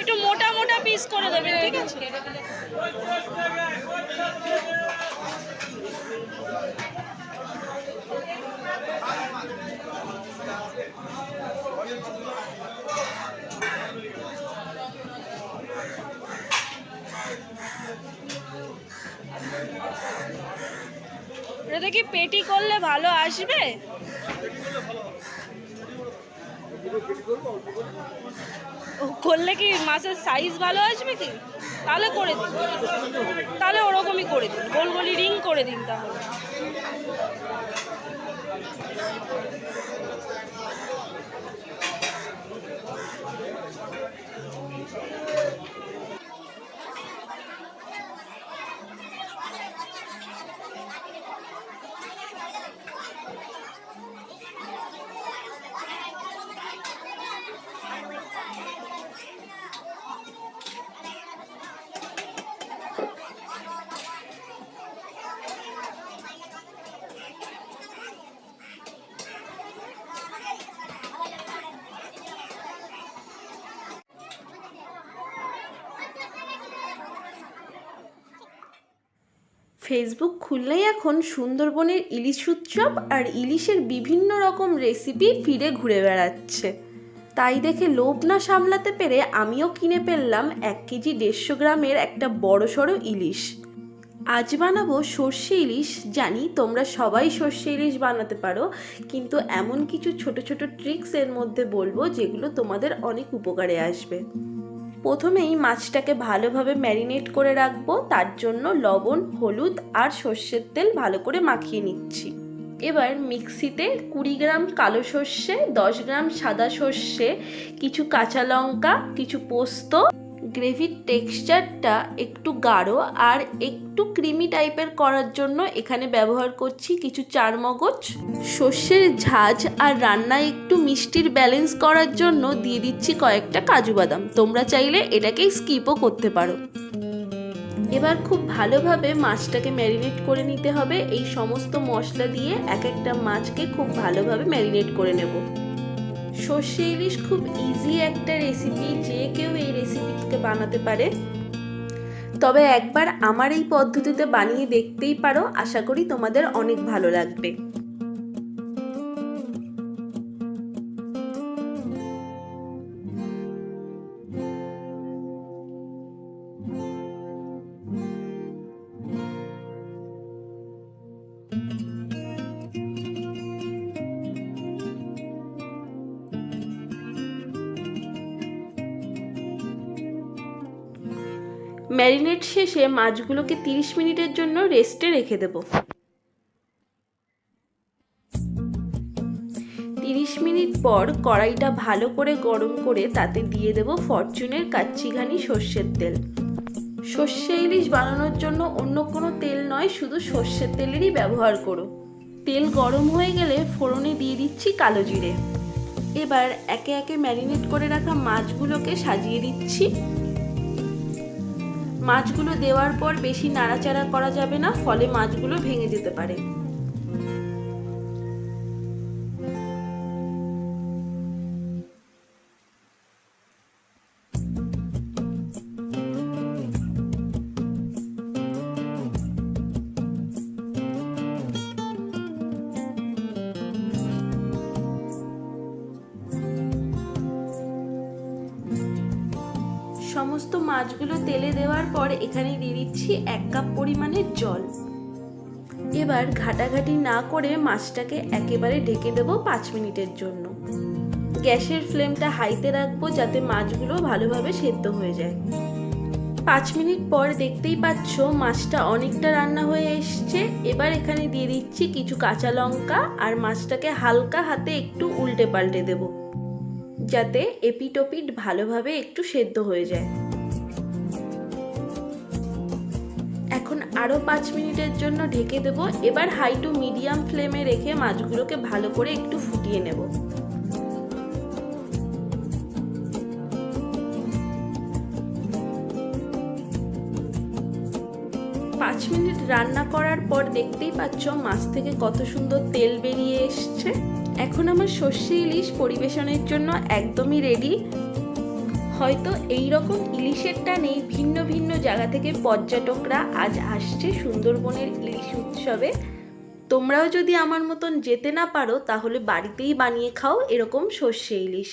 একটু মোটা মোটা পিস করে দেবেন ঠিক আছে? এটা কি পেটি করলে ভালো আসবে? করলে কি মাছের সাইজ ভালো আসবে কি? তাহলে করে দিন। তাহলে ওরকমই করে দিন। গোল গোলি রিং করে দিন তাহলে। ফেসবুক খুললেই এখন সুন্দরবনের ইলিশ উৎসব আর ইলিশের বিভিন্ন রকম রেসিপি ফিরে ঘুরে বেড়াচ্ছে। তাই দেখে লোভ না সামলাতে পেরে আমিও কিনে ফেললাম এক কেজি দেড়শো গ্রামের একটা বড় সড়ো ইলিশ। আজ বানাবো সর্ষে ইলিশ। জানি তোমরা সবাই সর্ষে ইলিশ বানাতে পারো, কিন্তু এমন কিছু ছোট ছোট ট্রিক্স এর মধ্যে বলব যেগুলো তোমাদের অনেক উপকারে আসবে। প্রথমেই মাছটাকে ভালোভাবে ম্যারিনেট করে রাখব, তার জন্য লবণ, হলুদ আর সর্ষের তেল ভালো করে মাখিয়ে নিচ্ছি। এবার মিক্সিতে কুড়ি গ্রাম কালো সর্ষে, দশ গ্রাম সাদা সর্ষে, কিছু কাঁচা লঙ্কা, কিছু পোস্ত গ্রেভির টেক্সচারটা একটু গাঢ় আর একটু ক্রিমি টাইপের করার জন্য এখানে ব্যবহার করছি কিছু চারমগজ। সর্ষের ঝাঁঝ আর রান্নায় একটু মিষ্টির ব্যালেন্স করার জন্য দিয়ে দিচ্ছি কয়েকটা কাজু বাদাম। তোমরা চাইলে এটাকেই স্কিপও করতে পারো। এবার খুব ভালোভাবে মাছটাকে ম্যারিনেট করে নিতে হবে। এই সমস্ত মশলা দিয়ে এক একটা মাছকে খুব ভালোভাবে ম্যারিনেট করে নেব। সর্ষে ইলিশ খুব ইজি একটা রেসিপি যে কেউ এই রেসিপিটিকে বানাতে পারে। তবে একবার আমার এই পদ্ধতিতে বানিয়ে দেখতেই পারো, আশা করি তোমাদের অনেক ভালো লাগবে। ম্যারিনেট শেষে মাছগুলোকে 30 মিনিটের জন্য রেস্টে রেখে দেব। 30 মিনিট পর কড়াইটা ভালো করে গরম করে তাতে দিয়ে দেব ফরচুনের কাচ্চিঘানি সর্ষের তেল। সর্ষে ইলিশ বানানোর জন্য অন্য কোনো তেল নয়, শুধু সর্ষের তেলেরই ব্যবহার করো। তেল গরম হয়ে গেলে ফোড়নে দিয়ে দিচ্ছি কালো জিরে। এবার একে একে ম্যারিনেট করে রাখা মাছগুলোকে সাজিয়ে দিচ্ছি। মাছগুলো দেওয়ার পর বেশি নাড়াচাড়া করা যাবে না ফলে মাছগুলো ভেঙে যেতে পারে। সমস্ত মাছগুলো তেলে দেওয়ার পর এখানে দিয়ে দিচ্ছি এক কাপ পরিমাণের জল। এবার ঘাটাঘাটি না করে মাছটাকে একেবারে ঢেকে দেবো পাঁচ মিনিটের জন্য। গ্যাসের ফ্লেমটা হাইতে রাখব যাতে মাছগুলো ভালোভাবে সেদ্ধ হয়ে যায়। পাঁচ মিনিট পর দেখতেই পাচ্ছ মাছটা অনেকটা রান্না হয়ে এসছে। এবার এখানে দিয়ে দিচ্ছি কিছু কাঁচা লঙ্কা আর মাছটাকে হালকা হাতে একটু উল্টে পাল্টে দেবো। যাতে এপিটোপিট ভালোভাবে একটু সেদ্ধ হয়ে যায়। এখন আরও পাঁচ মিনিটের জন্য ঢেকে দেব। এবার হাই টু মিডিয়াম ফ্লেমে রেখে মাছগুলোকে ভালো করে একটু ফুটিয়ে নেব। পাঁচ মিনিট রান্না করার পর দেখতেই পাচ্ছ মাছ থেকে কত সুন্দর তেল বেরিয়ে এসছে। এখন আমার সর্ষে ইলিশ পরিবেশনের জন্য একদমই রেডি হয়তো এই রকম ইলিশের টানেই ভিন্ন ভিন্ন জায়গা থেকে পর্যটকরা আজ আসছে সুন্দরবনের ইলিশ উৎসবে। তোমরাও যদি আমার মতন যেতে না পারো, তাহলে বাড়িতেই বানিয়ে খাও এরকম সর্ষে ইলিশ।